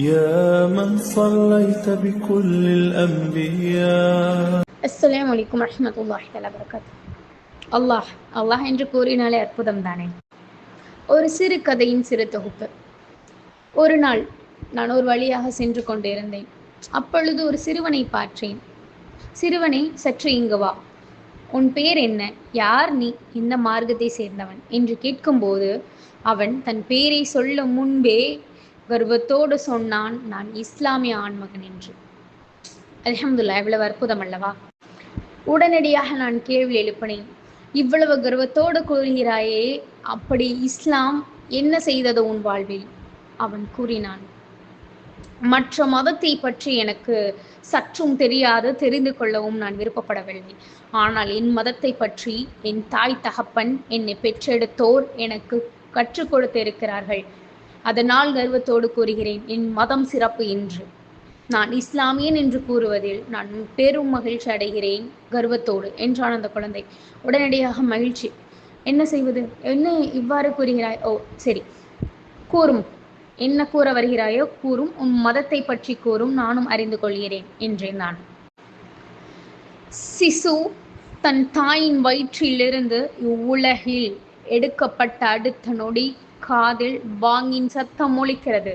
يا من صليت بكل الأنبياء அஸ்ஸலாமு அலைக்கும் வரஹ்மத்துல்லாஹி தஆலா வரகாத்து அல்லாஹ் அல்லாஹ் என்று கூறினாலே அற்புதம் தானே ஒரு சிறு கதையின் சிறு தொகுப்பு ஒரு நாள் நான் ஒரு வழியாக சென்று கொண்டிருந்தேன் அப்பொழுது ஒரு சிறுவனை பார்த்தேன் சிறுவனை சற்று இங்கு வா உன் பேர் என்ன யார் நீ இந்த மார்க்கத்தை சேர்ந்தவன் என்று கேட்கும்போது அவன் தன் பேரை சொல்ல முன்பே கர்வத்தோடு சொன்னான் நான் இஸ்லாமிய ஆண்மகன் என்று. அலமதுல்லா இவ்வளவு அற்புதம் அல்லவா உடனடியாக நான் கேள்வி எழுப்பினேன். இவ்வளவு கர்வத்தோடு கூறுகிறாயே அப்படி இஸ்லாம் என்ன செய்தது உன் வாழ்வில்? அவன் கூறினான். மற்ற மதத்தை பற்றி எனக்கு சற்றும் தெரியாது தெரிந்து கொள்ளவும் நான் விருப்பப்படவில்லை. ஆனால் என் மதத்தை பற்றி என் தாய் தகப்பன் என்னை பெற்றெடுத்தோர் எனக்கு கற்றுக் கொடுத்திருக்கிறார்கள். அதனால் கர்வத்தோடு கூறுகிறேன் என் மதம் சிறப்பு என்று. நான் இஸ்லாமியன் என்று கூறுவதில் நான் பெரும் மகிழ்ச்சி அடைகிறேன் கர்வத்தோடு என்றான் அந்த குழந்தை. உடனடியாக மகிழ்ச்சி. என்ன செய்வது? என்ன இவ்வாறு கூறுகிறாய்? ஓ சரி. கூறும். என்ன கூற வருகிறாயோ கூறும். உன் மதத்தை பற்றி கூறும். நானும் அறிந்து கொள்கிறேன் என்றேன் நான். சிசு தன் தாயின் வயிற்றிலிருந்து இவ்வுலகில் எடுக்கப்பட்ட அடுத்த நொடி காதில் பாங்கின் சத்தம் ஒழிக்கிறது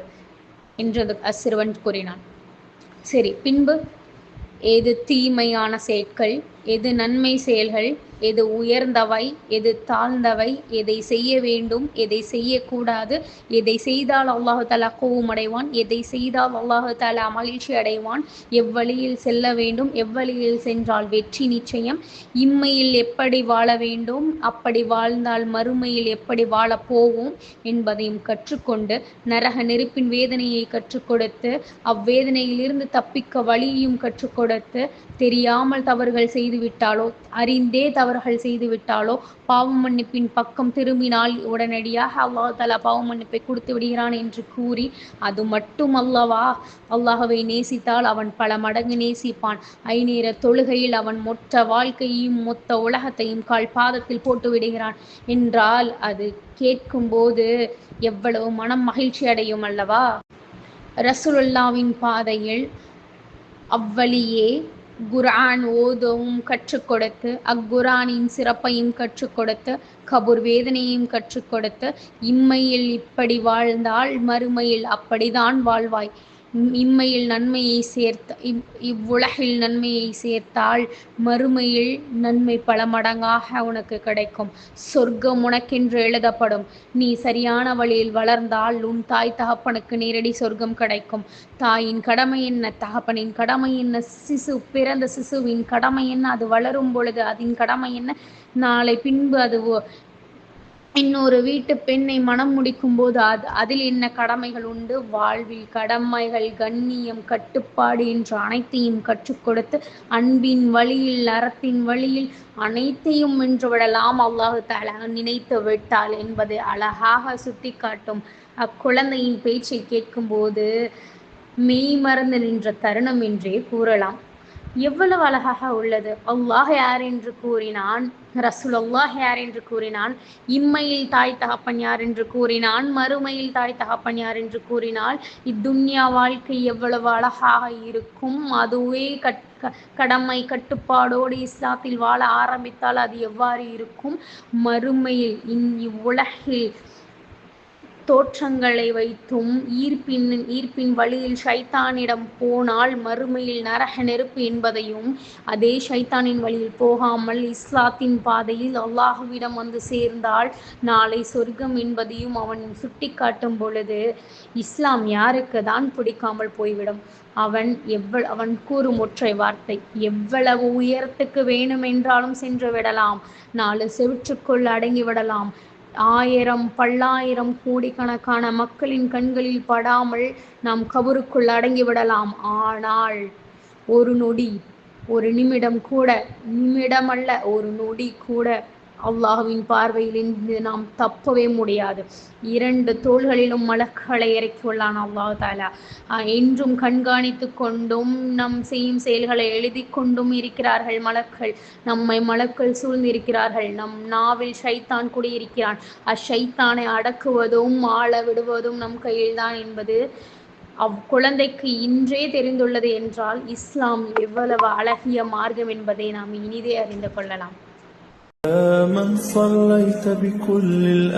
என்று அசிறுவன் கூறினான். சரி பின்பு எது தீமையான செயல்கள் எது நன்மை செயல்கள் எது உயர்ந்தவை எது தாழ்ந்தவை எதை செய்ய வேண்டும் எதை செய்யக்கூடாது எதை செய்தால் அல்லாஹு தாலா கோவம் அடைவான் எதை செய்தால் அல்லாஹு தாலா மகிழ்ச்சி அடைவான் எவ்வழியில் செல்ல வேண்டும் எவ்வழியில் சென்றால் வெற்றி நிச்சயம். இம்மையில் எப்படி வாழ வேண்டும் அப்படி வாழ்ந்தால் மறுமையில் எப்படி வாழ போவோம் என்பதையும் கற்றுக்கொண்டு நரக நெருப்பின் வேதனையை கற்றுக் கொடுத்து அவ்வேதனையிலிருந்து தப்பிக்க வழியையும் கற்றுக் கொடுத்து தெரியாமல் தவறுகள் செய்துவிட்டாலோ அறிந்தே தவறுகள் செய்து விட்டாலோ பாவ மன்னிப்பின் பக்கம் திரும்பினால் உடனடியாக அல்லாஹ் தலா பாவ மன்னிப்பை கொடுத்து விடுகிறான் என்று கூறி அது மட்டும் அல்லவா? அல்லாஹவை நேசித்தால் அவன் பல மடங்கு நேசிப்பான். ஐநேர தொழுகையில் அவன் மொத்த வாழ்க்கையையும் மொத்த உலகத்தையும் கால் பாதத்தில் போட்டு விடுகிறான். என்றால் அது கேட்கும்போது எவ்வளவு மனம் மகிழ்ச்சி அடையும் அல்லவா? ரசுலுல்லாவின் பாதையில் அவ்வழியே குரான் ஓதவும் கற்றுக் கொடுத்து அக்குரானின் சிறப்பையும் கற்றுக் கொடுத்து கபூர் வேதனையும் கற்றுக் கொடுத்து இம்மையில் இப்படி வாழ்ந்தால் மறுமையில் அப்படிதான் வாழ்வாய். இம்மையில் நன்மையை சேர்த்த இவ் இவ்வுலகில் நன்மையை சேர்த்தால் மறுமையில் நன்மை பல மடங்காக உனக்கு கிடைக்கும். சொர்க்கம் உனக்கென்று எழுதப்படும். நீ சரியான வழியில் வளர்ந்தால் உன் தாய் தகப்பனுக்கு நேரடி சொர்க்கம் கிடைக்கும். தாயின் கடமை என்ன? தகப்பனின் கடமை என்ன? சிசு பிறந்த சிசுவின் கடமை என்ன? அது வளரும் பொழுது அதன் கடமை என்ன? நாளை பின்பு அது இன்னொரு வீட்டு பெண்ணை மனம் முடிக்கும் போது அது அதில் என்ன கடமைகள் உண்டு? வாழ்வில் கடமைகள் கண்ணியம் கட்டுப்பாடு என்று அனைத்தையும் கற்றுக் கொடுத்து அன்பின் வழியில் அறத்தின் வழியில் அனைத்தையும் வென்று விடலாம். அல்லாஹு தாலா நினைத்து விட்டால் என்பதை அழகாக சுட்டி காட்டும் அக்குழந்தையின் பேச்சை கேட்கும்போது மெய் மறந்து நின்ற தருணம் என்றே கூறலாம். எவ்வளவு அழகாக உள்ளது. அல்லாஹ் யார் என்று கூறினான் ரசூல் அல்லாஹ் யார் என்று கூறினான் இம்மையில் தாய் தகப்பன் யார் என்று கூறினான் மறுமையில் தாய் தகப்பன் யார் என்று கூறினால் இத்துன்யா வாழ்க்கை எவ்வளவு அழகாக இருக்கும். அதுவே கட் கடமை கட்டுப்பாடோடு இஸ்லாத்தில் வாழ ஆரம்பித்தால் அது எவ்வாறு இருக்கும்? மறுமையில் இன் இவ்வுலகில் தோற்றங்களை வைத்தும் ஈர்ப்பின் ஈர்ப்பின் வழியில் ஷைத்தானிடம் போனால் மறுமையில் நரக நெருப்பு என்பதையும் அதே ஷைத்தானின் வழியில் போகாமல் இஸ்லாத்தின் பாதையில் அல்லாஹுவிடம் வந்து சேர்ந்தால் நாளை சொர்க்கம் என்பதையும் அவன் சுட்டி காட்டும் பொழுது இஸ்லாம் யாருக்கு தான் பிடிக்காமல் போய்விடும்? அவன் எவ்வளவு அவன் கூறும் ஒற்றை வார்த்தை எவ்வளவு உயரத்துக்கு வேணுமென்றாலும் சென்று விடலாம் நாலு செவிற்றுக்குள் அடங்கி விடலாம் ஆயிரம் பல்லாயிரம் கோடிக்கணக்கான மக்களின் கண்களில் படாமல் நாம் கபருக்குள் அடங்கிவிடலாம். ஆனால் ஒரு நொடி ஒரு நிமிடம் கூட நிமிடம் அல்ல ஒரு நொடி கூட அல்லாஹுவின் பார்வையில் இருந்து நாம் தப்பவே முடியாது. இரண்டு தோள்களிலும் மலக்களை இறக்கியுள்ளான் அல்லாஹ் தாலா என்றும் கண்காணித்து கொண்டும் நம் செய்யும் செயல்களை எழுதி கொண்டும் இருக்கிறார்கள் மலக்கள் நம்மை மலக்கள் சூழ்ந்திருக்கிறார்கள் நம் நாவில் ஷைத்தான் குடியிருக்கிறான். அஷைத்தானை அடக்குவதும் ஆள விடுவதும் நம் கையில்தான் என்பது அவ் குழந்தைக்கு இன்றே தெரிந்துள்ளது என்றால் இஸ்லாம் எவ்வளவு அழகிய மார்க்கம் என்பதை நாம் இனிதே அறிந்து கொள்ளலாம். من صليت بكل الأنبياء